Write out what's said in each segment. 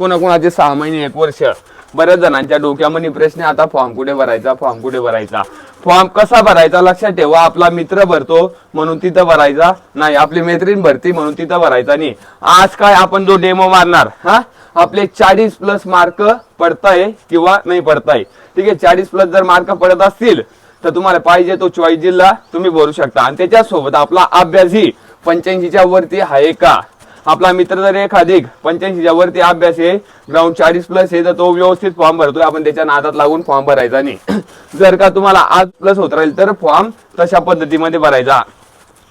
कोणाकोणाचे सहा महिने एक वर्ष. बऱ्याच जणांच्या डोक्यामध्ये प्रश्न आहे, आता फॉर्म कुठे भरायचा फॉर्म कुठे भरायचा? फॉर्म कसा भरायचा? लक्षात ठेवा आपला मित्र भरतो म्हणून तिथं भरायचा नाही. आपली मैत्रीण भरती म्हणून तिथं भरायचा नाही. आज काय आपण जो डेमो मारणार हा? आपले चाळीस प्लस मार्क पडताय किंवा नाही पडताय. ठीक आहे चाळीस प्लस जर मार्क पडत असतील तर तुम्हाला पाहिजे तो चॉईस जिल्हा तुम्ही भरू शकता. आणि त्याच्यासोबत आपला अभ्यासही पंच्याऐंशीच्या वरती आहे का? आपला मित्र जर एखादिक पंच्याऐंशीच्या वरती अभ्यास आहे. ग्राउंड चाळीस प्लस आहे तर तो व्यवस्थित फॉर्म भरतोय. आपण त्याच्या नादात लागून फॉर्म भरायचा नाही. जर का तुम्हाला आज प्लस होत राहील तर फॉर्म तशा पद्धतीमध्ये भरायचा.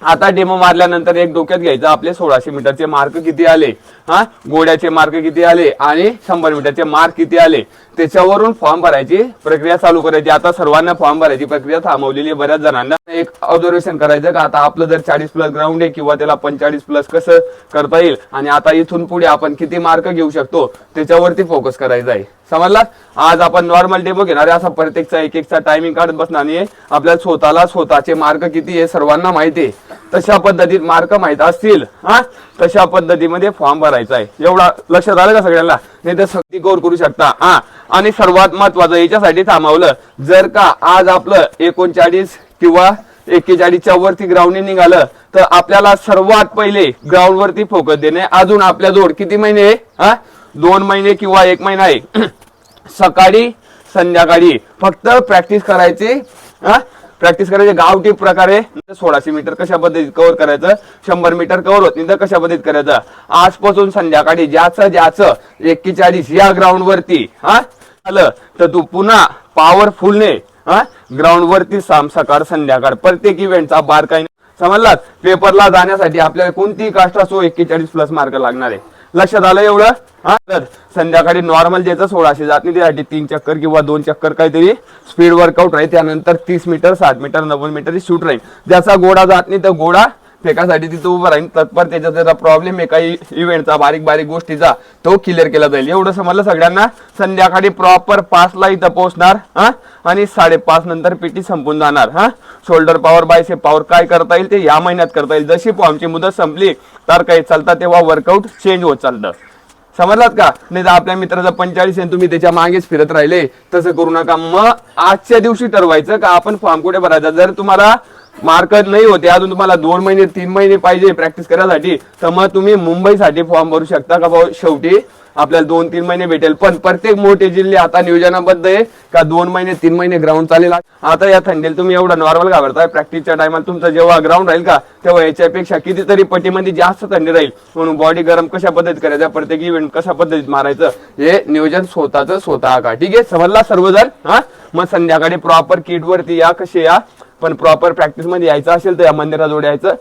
आता डेमो मारल्यानंतर एक डोक्यात घ्यायचं आपले सोळाशे मीटरचे मार्क किती आले? हा? गोड्याचे मार्क किती आले? आणि शंभर मीटरचे मार्क किती आले? त्याच्यावरून फॉर्म भरायची प्रक्रिया चालू करायची. आता सर्वांना फॉर्म भरायची प्रक्रिया थांबवलेली आहे बऱ्याच जणांना. एक ऑब्झर्वेशन करायचं का? आता आपलं जर चाळीस प्लस ग्राउंड आहे किंवा त्याला पंचेचाळीस प्लस कसं करता येईल? आणि आता इथून पुढे आपण किती मार्क घेऊ शकतो? त्याच्यावरती फोकस करायचा आहे. समजला? आज आपण नॉर्मल डेमो घेणार आहे. असा प्रत्येकचा एक एकचा टायमिंग काढत बसणार नाही आपल्याला स्वतःला स्वतःचे मार्क किती आहे सर्वांना माहिती आहे. तशा पद्धतीत मार्क माहीत असतील हा? तशा पद्धतीमध्ये फॉर्म भरायचा आहे. एवढा लक्षात आलं का सगळ्यांना? नाही तर सक्ती गौर करू शकता हा? आणि सर्वात महत्वाचं याच्यासाठी थांबवलं जर का आज आपलं एकोणचाळीस किंवा एक्केचाळीसच्या वरती ग्राउंडने निघालं तर आपल्याला सर्वात पहिले ग्राउंड वरती फोकस देणे अजून आपल्या जोड किती महिने हा? दोन महिने किंवा एक महिना आहे. सकाळी संध्याकाळी फक्त प्रॅक्टिस करायची हा? प्रॅक्टिस करायची. गावठी प्रकारे सोळाशे मीटर कशा पद्धतीत कव्हर करायचं? शंभर मीटर कव्हर होत नाही तर कशा पद्धतीत करायचं? आजपासून संध्याकाळी ज्याचं ज्याचं एक्केचाळीस या ग्राउंड वरती हा? आलं तर तू पुन्हा पॉवरफुलने हा? ग्राउंड वरती साम सकाळ संध्याकाळ प्रत्येक इव्हेंटचा बार काही समजलात? पेपरला जाण्यासाठी आपल्याला कोणतीही कास्ट असो एक्केचाळीस प्लस मार्क लागणार आहे. लक्षात आलं एवढं? हा तर संध्याकाळी नॉर्मल ज्याचं सोळाशे जात नाही त्यासाठी तीन चक्कर किंवा दोन चक्कर काहीतरी स्पीड वर्कआउट राहील. त्यानंतर तीस मीटर सात मीटर नव्वद मीटर शूट राहील. ज्याचा गोडा जात नाही तर गोडा फेकासाठी तिथं उभं राहील. तत्पर त्याचा त्याचा प्रॉब्लेम आहे काही इव्हेंटचा बारीक बारीक गोष्टीचा तो क्लिअर केला जाईल. एवढं समजलं सगळ्यांना? संध्याकाळी प्रॉपर पाचला इथं पोहोचणार हा? आणि साडेपाच नंतर पीटी संपून जाणार हा? शोल्डर पॉवर बायसे पॉवर काय करता येईल ते या महिन्यात करता येईल. जशी फॉर्मची मुदत संपली तर काही चालतं तेव्हा वर्कआउट चेंज होत चालतं. समजलात का? नाही तर आपल्या मित्राचा पंचाळीस आहे तुम्ही त्याच्या मागेच फिरत राहिले. तसं करू नका. मग आजच्या दिवशी ठरवायचं का आपण फॉर्म कुठे भरायचा? जर तुम्हाला मार्क नाही होते. अजून तुम्हाला दोन महिने तीन महिने पाहिजे प्रॅक्टिस करायसाठी. तर मग तुम्ही मुंबईसाठी फॉर्म भरू शकता का भाऊ? शेवटी आपल्याला दोन तीन महिने भेटेल. पण प्रत्येक मोठे जिल्हे आता नियोजनाबद्ध आहे का दोन महिने तीन महिने ग्राउंड चालेल? आता या थंडीला तुम्ही एवढा नॉर्मल घाबरताय. प्रॅक्टिसच्या टायमाला तुमचं जेव्हा ग्राउंड राहील का तेव्हा याच्यापेक्षा कितीतरी पटीमध्ये जास्त थंडी राहील. म्हणून बॉडी गरम कशा पद्धतीत करायचं? प्रत्येक इव्हेंट कशा पद्धतीत मारायचं? हे नियोजन स्वतःच स्वतः का ठीक आहे? समजला सर्वजण? हा? मग संध्याकाळी प्रॉपर किट वरती या कसे या? पण प्रॉपर प्रॅक्टिसमध्ये यायचं असेल तर या मंदिराजवळ यायचं.